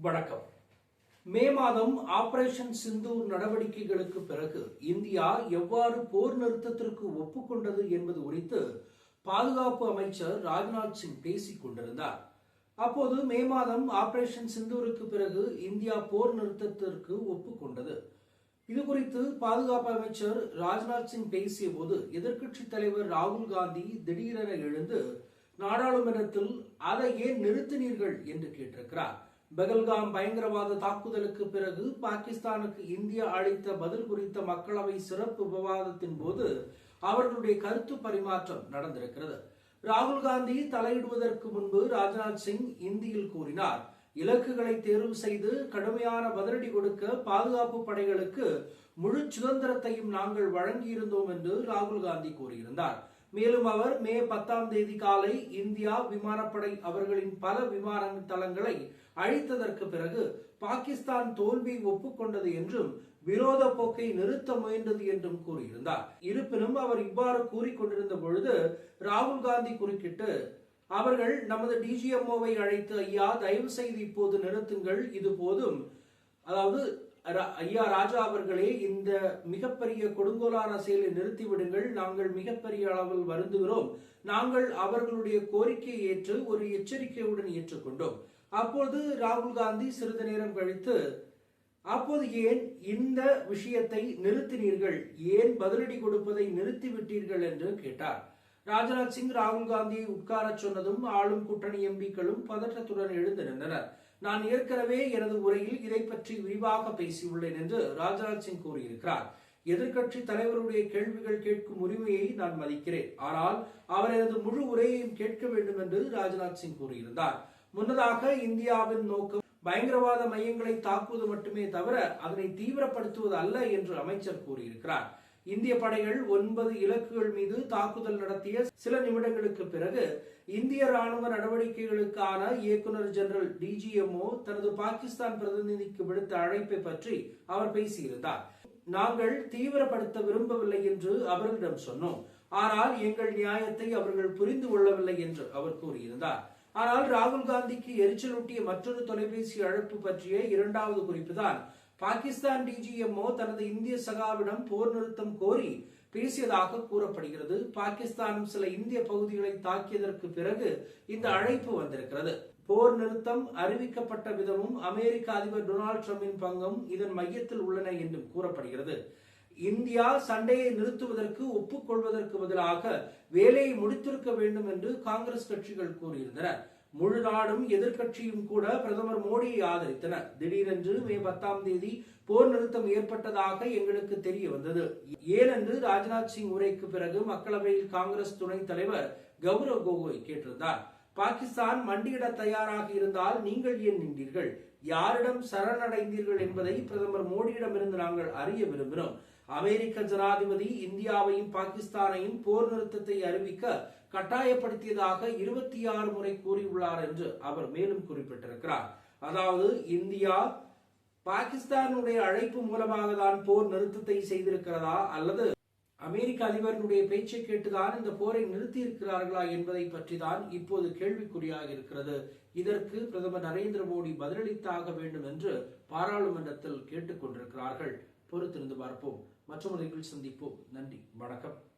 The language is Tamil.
வணக்கம். மே மாதம் ஆபரேஷன் சிந்தூர் நடவடிக்கைகளுக்கு பிறகு இந்தியா எவ்வாறு போர் நிறுத்தத்திற்கு ஒப்புக்கொண்டது என்பது குறித்து பாதுகாப்பு அமைச்சர் ராஜ்நாத் சிங் பேசிக் கொண்டிருந்தார். அப்போது மே மாதம் ஆபரேஷன் சிந்தூருக்கு பிறகு இந்தியா போர் நிறுத்தத்திற்கு ஒப்புக்கொண்டது. இது குறித்து பாதுகாப்பு அமைச்சர் ராஜ்நாத் சிங் பேசிய போது எதிர்க்கட்சி தலைவர் ராகுல் காந்தி திடீரென எழுந்து நாடாளுமன்றத்தில் அதை ஏன் நிறுத்தினீர்கள்? என்று கேட்டிருக்கிறார். பெகல்காம் பயங்கரவாத தாக்குதலுக்கு பிறகு பாகிஸ்தானுக்கு இந்தியா அளித்த பதில் குறித்த மக்களவை சிறப்பு விவாதத்தின் போது அவர்களுடைய கருத்து பரிமாற்றம் நடந்திருக்கிறது. ராகுல் காந்தி தலையிடுவதற்கு முன்பு ராஜ்நாத் சிங் இந்தியில் கூறினார் இலக்குகளை தேர்வு செய்து கடுமையான பதிலடி கொடுக்க பாதுகாப்பு படைகளுக்கு முழு சுதந்திரத்தையும் நாங்கள் வழங்கியிருந்தோம் என்று ராகுல் காந்தி கூறியிருந்தார். மேலும் அவர் மே பத்தாம் தேதி காலை இந்தியா விமானப்படை அவர்களின் பல விமான தளங்களை அழித்ததற்கு பிறகு பாகிஸ்தான் தோல்வி ஒப்புக்கொண்டது என்றும் விரோத போக்கை நிறுத்த முயன்றது என்றும் கூறியிருந்தார். இருப்பினும் அவர் இவ்வாறு கூறிக்கொண்டிருந்த பொழுது ராகுல் காந்தி குறுக்கிட்டு அவர்கள் நமது டிஜிஎம்ஓவை அழைத்து ஐயா தயவு செய்து இப்போது நிறுத்துங்கள் இது போதும். அதாவது ஐயா ராஜா அவர்களே இந்த மிகப்பெரிய கொடுங்கோலான செயலை நிறுத்திவிடுங்கள். நாங்கள் மிகப்பெரிய அளவில் வருந்துகிறோம். நாங்கள் அவர்களுடைய கோரிக்கையை ஏற்று ஒரு எச்சரிக்கையுடன் ஏற்றுக்கொண்டோம். அப்போது ராகுல் காந்தி சிறிது நேரம் கழித்து அப்போது ஏன் இந்த விஷயத்தை நிறுத்தினீர்கள்? ஏன் பதிலடி கொடுப்பதை நிறுத்திவிட்டீர்கள்? என்று கேட்டார். ராஜ்நாத் சிங் ராகுல் காந்தியை உட்காரச் சொன்னதும் ஆளும் கூட்டணி எம்பிக்களும் பதற்றத்துடன் எழுந்து நின்றனர். நான் ஏற்கனவே எனது உரையில் இதை பற்றி விரிவாக பேசியுள்ளேன் என்று ராஜ்நாத் சிங் கூறியிருக்கிறார். எதிர்கட்சி தலைவருடைய கேள்விகள் கேட்கும் உரிமையை நான் மதிக்கிறேன். ஆனால் அவர் எனது முழு உரையையும் கேட்க வேண்டும் என்று ராஜ்நாத் சிங் கூறியிருந்தார். முன்னதாக இந்தியாவின் நோக்கம் பயங்கரவாத மையங்களை தாக்குவது மட்டுமே தவிர அதனை தீவிரப்படுத்துவது அல்ல என்று அமைச்சர் கூறியிருக்கிறார். இந்திய படைகள் ஒன்பது இலக்குகள் மீது தாக்குதல் நடத்திய சில நிமிடங்களுக்கு பிறகு இந்திய ராணுவ நடவடிக்கைகளுக்கான இயக்குனர் ஜெனரல் டிஜிஎம்ஓ தனது பாகிஸ்தான் பிரதிநிதிக்கு விடுத்த அழைப்பை பற்றி அவர் பேசியிருந்தார். நாங்கள் தீவிரப்படுத்த விரும்பவில்லை என்று அவர்களிடம் சொன்னோம். ஆனால் எங்கள் நியாயத்தை அவர்கள் புரிந்து கொள்ளவில்லை என்று அவர் கூறியிருந்தார். ஆனால் ராகுல் காந்திக்கு எரிச்சலூட்டிய மற்றொரு தொலைபேசி அழைப்பு பற்றிய இரண்டாவது குறிப்புதான் பாகிஸ்தான் டிஜிஎம்ஓ தனது இந்திய சகாவிடம் போர் நிறுத்தம் கோரி பேசியதாக கூறப்படுகிறது. பாகிஸ்தானும் சில இந்திய பகுதிகளை தாக்கியதற்கு பிறகு இந்த அழைப்பு வந்திருக்கிறது. போர் நிறுத்தம் அறிவிக்கப்பட்ட விதமும் அமெரிக்க அதிபர் டொனால்ட் ட்ரம்பின் பங்கும் இதன் மையத்தில் உள்ளன என்றும் கூறப்படுகிறது. இந்தியா சண்டையை நிறுத்துவதற்கு ஒப்புக்கொள்வதற்கு பதிலாக வேலையை முடித்திருக்க வேண்டும் என்று காங்கிரஸ் கட்சிகள் கூறியிருந்தனர் முழு நாடும் எதிர்கட்சியும் கூட பிரதமர் மோடியை ஆதரித்தனர். திடீரென்று மே பத்தாம் தேதி போர் நிறுத்தம் ஏற்பட்டதாக எங்களுக்கு தெரிய வந்தது. ஏனென்று ராஜ்நாத் சிங் உரைக்கு பிறகு மக்களவையில் காங்கிரஸ் துணைத் தலைவர் கௌரவ் கோகோய் கேட்டிருந்தார். பாகிஸ்தான் மண்டியிட தயாராக இருந்தால் நீங்கள் ஏன் நின்றீர்கள்? யாரிடம் சரணடைந்தீர்கள் என்பதை பிரதமர் மோடியிடமிருந்து நாங்கள் அறிய விரும்பினோம் அமெரிக்க ஜனாதிபதி இந்தியாவையும் பாகிஸ்தானையும் போர் நிறுத்தத்தை அறிவிக்க கட்டாயப்படுத்தியதாக இருபத்தி ஆறு முறை கூறியுள்ளார் என்று அவர் மேலும் குறிப்பிட்டிருக்கிறார். அதாவது இந்தியா பாகிஸ்தானுடைய அழைப்பு மூலமாக தான் போர் நிறுத்தத்தை செய்திருக்கிறதா? அல்லது அமெரிக்க அதிபரினுடைய பேச்சை கேட்டுதான் இந்த போரை நிறுத்தி இருக்கிறார்களா என்பதை பற்றி தான் இப்போது கேள்விக்குறியாக இருக்கிறது. இதற்கு பிரதமர் நரேந்திர மோடி பதிலளித்தாக வேண்டும் என்று பாராளுமன்றத்தில் கேட்டுக்கொண்டிருக்கிறார்கள். பொறுத்திருந்து பார்ப்போம். மற்றொரு நிகழ்ச்சி சந்திப்போம். நன்றி. வணக்கம்.